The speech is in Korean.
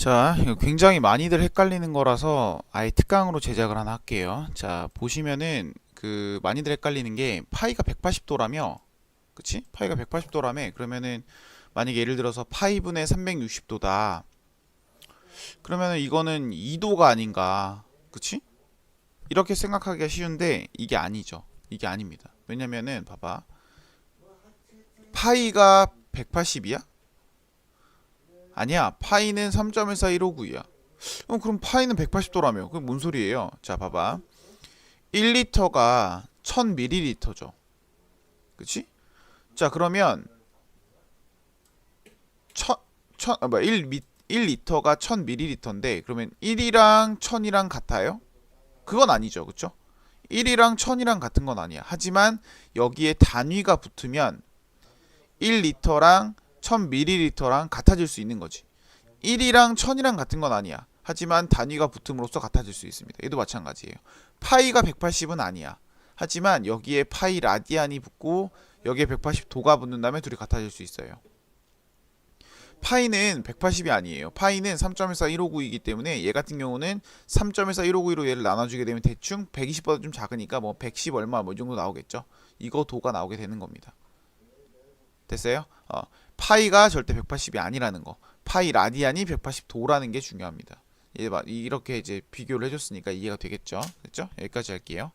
자, 굉장히 많이들 헷갈리는 거라서 아예 특강으로 제작을 하나 할게요. 자, 보시면은 그 많이들 헷갈리는 게 파이가 180도라며, 그치? 파이가 180도라며, 그러면은 만약에 예를 들어서 파이분의 360도다. 그러면은 이거는 2도가 아닌가, 그치? 이렇게 생각하기가 쉬운데 이게 아니죠. 이게 아닙니다. 왜냐면은 봐봐. 파이가 180이야? 아니야. 파이는 3.14159이야. 어, 그럼 파이는 180도라며. 그게 뭔 소리예요? 자, 봐봐. 1리터가 1000ml죠. 그치? 자, 그러면 천, 천, 아, 뭐야, 1, 미, 1리터가 1000ml인데 그러면 1이랑 1000이랑 같아요? 그건 아니죠. 그쵸? 1이랑 1000이랑 같은 건 아니야. 하지만 여기에 단위가 붙으면 1리터랑 1000ml랑 같아질 수 있는 거지. 1이랑 1000이랑 같은 건 아니야. 하지만 단위가 붙음으로써 같아질 수 있습니다. 얘도 마찬가지예요. 파이가 180은 아니야. 하지만 여기에 파이 라디안이 붙고 여기에 180도가 붙는 다음에 둘이 같아질 수 있어요. 파이는 180이 아니에요. 파이는 3.14159이기 때문에 얘 같은 경우는 3.14159로 얘를 나눠주게 되면 대충 120보다 좀 작으니까 뭐 110 얼마 뭐 이 정도 나오겠죠. 이거 도가 나오게 되는 겁니다. 됐어요? 어, 파이가 절대 180이 아니라는 거. 파이 라디안이 180도라는 게 중요합니다. 이렇게 이제 비교를 해줬으니까 이해가 되겠죠? 됐죠? 여기까지 할게요.